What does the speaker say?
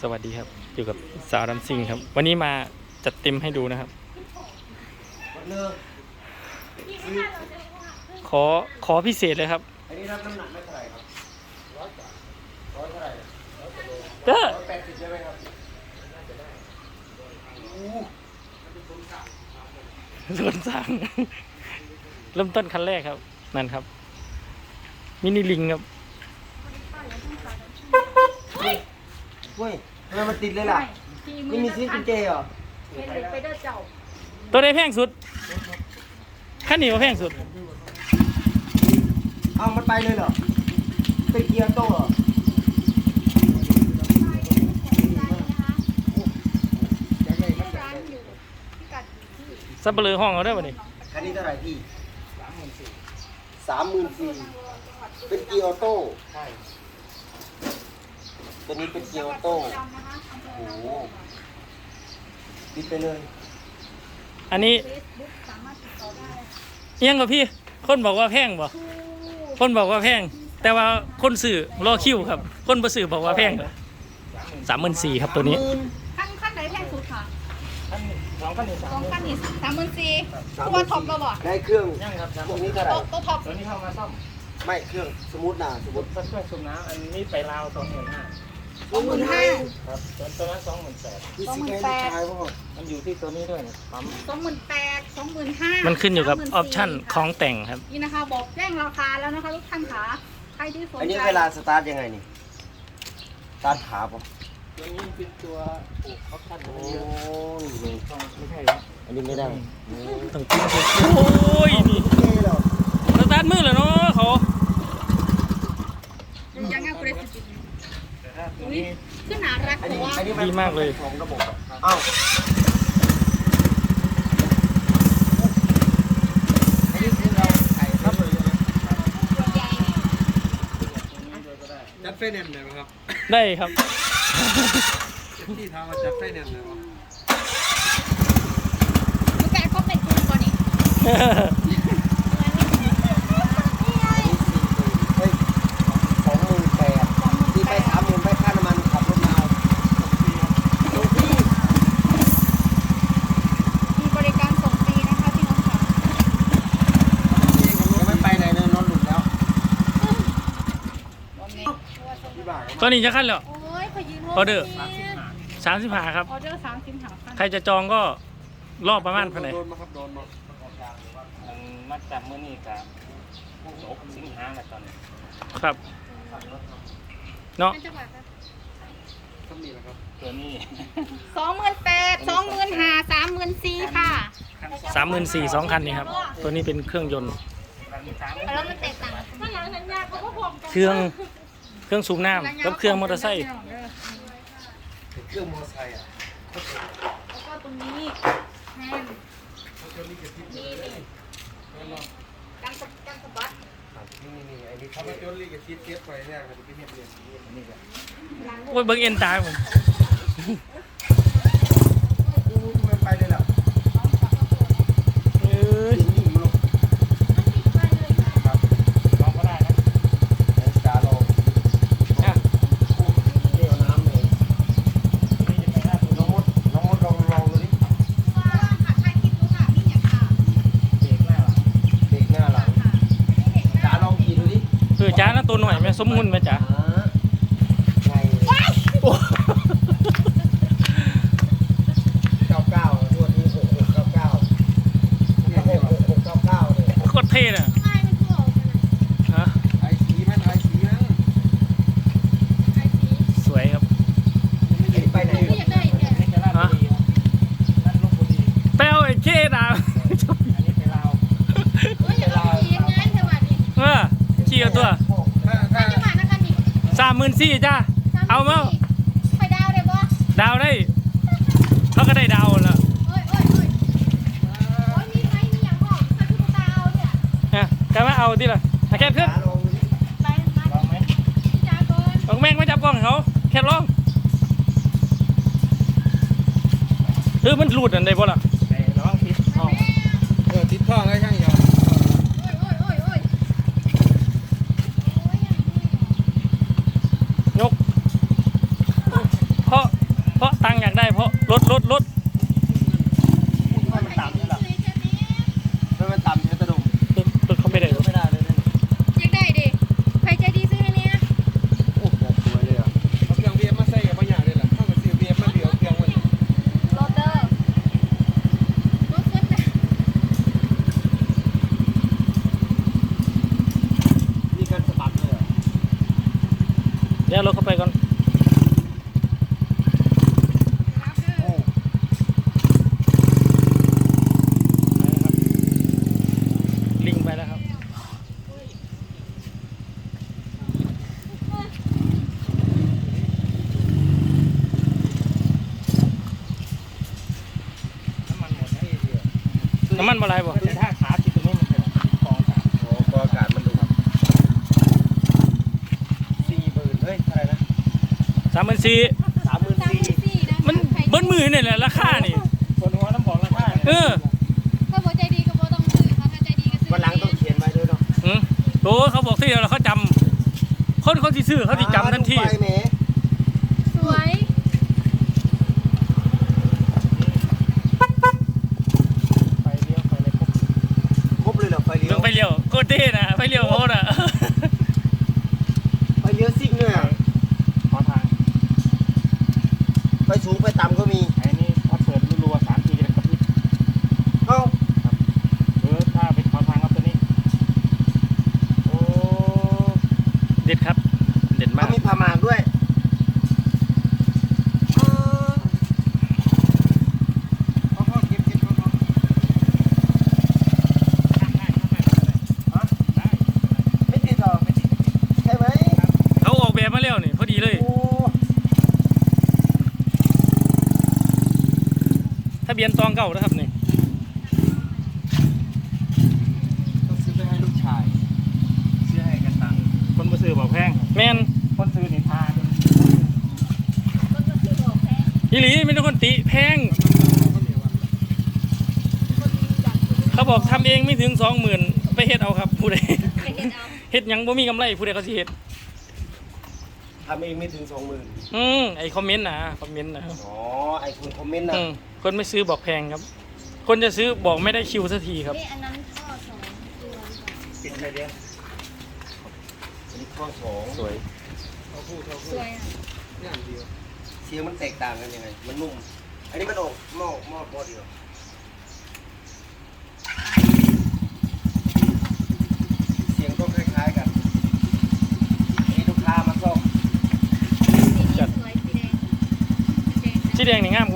สวัสดีครับอยู่กับสาวดัมซิงครับ วันนี้มาจัดเต็มให้ดูนะครับเลิกขอขอพิเศษเลยครับอันนี้รับน้ำหนักไม่เท่าไหร่ครับร้อยร้อยเท่าไหร่เด้อร้อยแปดสิบใช่ไหมครับอู้ส่วนสั่งเริ่มต้นคันแรกครับ นั่นครับ มินิลิงครับ ฮ้ยทำไมมันติดเลยล่ะนี่มีซื้อกุญแจเหรอไปเด้อเจ้าตัวใดแพงสุดคันนี้ว่าแพงสุด เอามันไปเลยเหรอเป็นเกียร์โต้เหรอร้านอยู่พิกัดอยู่ที่ซับเบลอห้องเอาได้ป่ะนี่คันนี้เท่าไหร่พี่สามหมื่นสี่เป็นเกียร์ออโต้ใช่ ตัวนี้เป็นเกียร์ออโต้จำนะคะอำเภอโอ้โหติดไปเลย อันนี้เฟซบุ๊กสามารถติดต่อได้เอียงกับพี่ คนบอกว่าแพงบ่ทูคนบอกว่าแพง แต่ว่าคนสื่อรอคิวครับ คนบ่สื่อบอกว่าแพงสามหมื่นสี่ครับตัวนี้ขั้นขั้นไหนแพงสุดค่ะสองคันนี้สองขั้นนี้สามหมื่นสี่ตัวท็อปเราบ่ได้เครื่องยังครับพวกนี้เท่าไหร่ตัวตัวท็อปตัวนี้เข้ามาซ่อมไม่เครื่องสมมตินะสมมติเครื่องสูบน้ำอันนี้ไปลาวสองหมื่นห้า สองหมื่นห้าครับตัวนั้นสองหมื่นแปดพี่สิแกลูกชายพ่อมันอยู่ที่ตัวนี้ด้วยปั๊มสองหมื่นแปดสองหมื่นห้ามัมันขึ้นอยู่กับออปชั่นของแต่งครับ นี่นะคะ บอกแจ้งราคาแล้วนะคะทุกท่านค่ะใครที่สนอันนี้ใจเวลาสตาร์ทยังไงนี่สตาร์ทขาป่ะตัวนี้เป็นตัวปลูกออปชั่นโอ้ไม่ยใช่อันนี้ไม่ได้ต้องกินโอ้ยนี่เท่หรอสตาร์ทมือเลยเนาะเขา ยังไงคุณได้สิบ อุ้ยขึ้นหนารักอันแต่นี้ว่าอันนี้ดีมากเลย ของระบบอะอ้าวอันนี้คือเราถ่ายครับเลยจัดไฟแนนซ์ได้ไหมครับ ได้ครับที่ทางมาจัดไฟแนนซ์ได้ไหมลูกแกเขาเป็นคุณก่อนนี่ เฮ้ยสองหมื่นแปดที่ไปสามหมื่นไปค่าน้ำมันขับรถมาส่งฟรี มีบริการส่งฟรีนะคะพี่น้องค่ะ ยังไม่ไปไหนเลยนอนหลุดแล้วพี่บ่าว ตัวนี้จะขั้นแล้ว โอ้ยขอยืมออเดอร์สามสิบห้าครับ ออเดอร์สามสิบห้าพันใครจะจองก็รอบประมาณเท่าไหร่โดนมาครับโดนมามาจากมื้อนี้กับจบสิงหาแล้วตอนนี้ครับ เนาะนั่นจะบาททำนี่แหละครับตัวนี้สองหมื่นแปดสองหมื่นห้าสามหมื่นสี่ค่ะสามหมื่นสี่สองคันนี้ครับ ตัวนี้เป็นเครื่องยนต์แล้วมันแตกต่างข้างหลังสัญญาเขาก็พร้อมกันเครื่อง เครื่องสูบน้ำกับเครื่องมอเตอร์ไซค์เครื่องมอเตอร์ไซค์อะแล้วก็ตรงนี้แฮนด์นี่นี่กันสะกันสะบัดนี่นี่นี่ไอ้นี่ถ้ามาจนลีกับชีสเทียบไปเนี่ยมันจะเป็นเห็ดเรียนนี่แหละโอ้ยเบิ้งเอ็นตายผม อู้ทำไมไปเลยล่ะ เอ้ย ถึงยิ่งลง ลองก็ได้นะ เดี๋ยวสตาร์ลง อะ เดี๋ยวน้ำเลยน้องมดน้องมดลองลองดูดิ ว่าค่ะใครคิดดูค่ะนี่อย่างค่ะ เบรกหน้า เบรกหน้าหลัง ค่ะนี่เด็ก สตาร์ลองขี่ดูดิ เออจ้านะ ตัวหน่อยไหมสมมุนไหมจ้าอ่าไงเก้าเก้าตัวนี้หกหกเก้าเก้าเนี่ยหกหกหกเก้าเก้าเนี่ยโคตรเท่น่ะ ง่ายมันคือออกกันนะ ฮะ ไอ้สีมันไอ้สีมัน ไอ้สี สวยครับ ไปไหน ที่อยากได้เนี่ย ฮะแป้วไอ้เคดา โอ้ยอยากเอาสีง่ายเท่าไหร่นี่ เออขี่กับตัว ถ้าถ้า จะมานะคะนี่ สามหมื่นสี่จ้าเอามาไปดาวได้ปะดาวได้เขาก็ได้ดาวแล้วโอ้ยโอ้ยโอ้ยโอ้ยมีไหมมีอย่างบอกถ้าพี่ตาเอาเนี่ยฮะแต่ว่าเอาที่ละแค่ขึ้นสตาร์ลองดูดิไปมาลองไหมพี่จ้าก่อนลองแม่งไม่จับกล้องเขาแค่ลองเออมันหลุดอันใดบ่ล่ะลองผิดแม่เออติดท่อได้ช่างเดียว โอ้ยโอ้ยโอ้ยโอ้ยโอ้ยอย่างนี้ ยกเพราะางอยากได้เพราะรถรถรถ มันต่ำนี่หรอมันต่ำใช่ตะดุม รถรถเขาไม่ได้รถ ไม่ได้เลยนะ อยากได้ดิใครใจดีซื้อให้เนี่ย โอ้โหสวยเลยอะ เอาเครื่องเบียร์มาใส่กับบางอย่างเลยล่ะถ้ามันซื้อเบียร์มาเดียวเครื่องมัน โรเตอร์รถรถนะ มีการสะบัดเลยอะ เดี๋ยวรถเข้าไปก่อนลิงไปแล้วครับ น้ำมันหมดให้เดียวน้ำมันมาลายบ่ แต่ถ้าขาติดตรงนี้มันเป็นกองสาม โหกอากาศมันดูครับสี่หมื่นเฮ้ยเท่าไหร่นะ สามพันสี่สามหมื่นสามหสี่มื่นสี่นะมันเบิ้ลมือเนี่ยแหละราคานี่คนหัวน้ำบอกราคาเอเนี่ยอถ้าบ่ใจดีก็บ่ต้องซื้อค่ะถ้าใจดีก็ซื้อวันหลังต้องเขียนไว้ด้วยเนาะอืมโตเขาบอกที่เดียวแล้วเขาจำคนเขาที่ซื้อเขาที่จำทันที ไปแหม สวย ไปเลี้ยวไปเลยครบ ครบเลยเหรอไฟเลี้ย เรื่อ ว งไฟเลี้ยวโคตรเท่นะไฟเลี้ยวโคตรอะ ไฟเลี้ยวซิ่งเนี่ย ขอทาง ไฟสูงไฟต่ำก็มี ไอ้นี่ถ้าเปิดรัวๆสามทีจะกระพริบ เอ้า หรือถ้าเป็นขอทางก็ตัวนี้ โอ้ เด็ดครับ เด็ดมา เขา ก มี ผ้าหมากด้วยเออเอาเข้าเก็บก็บเอาเข้าไม่ติดหรอไม่ติดใช่ไหมเขาออกแบบมาแล้วนี่พอดีเลย โอ้ทะเบียนตองเก่านะครับนี่ ต้องซื้อไปให้ลูกชาย ซื้อให้กันตังค์คนมาซื้อบอกแพงแมน คนซื้อนี่ทานรถก็คือบอกแพงอีหลีไม่ต้องคนติแพงคนเดียวอะคนอยากซื้อเขาบอกทำเองไม่ถึงสองหมื่นไปเฮ็ดเอาครับผู้ใดไปเห็นเอาเฮ็ดหยังบ่มีกำไรผู้ใดเขาสิเฮ็ดทำเองไม่ถึงสองหมื่นอืมไอคอมเมนต์นะคอมเมนต์นะอ๋อ ไอคนคอมเมนต์นะอืมคนไม่ซื้อบอกแพงครับ คนจะซื้อบอกไม่ได้คิวสักทีครับ นี่อันนั้นข้อสองตัวปิดเลยเดียวอันนี้ข้อสองสวย เอาคู่เอาสคู่วยอะเนี่ยอันเดียวเสียงมันแตกต่างกันยังไง มันนุ่ม อันนี้มันออกหม้อหม้อหม้อเดียวเสียงต้องคล้ายๆกันนี่ลูกค้ามาซ่อมสีนี้สวยสีแดงสีแดงนะ สีแดงนี่งามกว่าหมู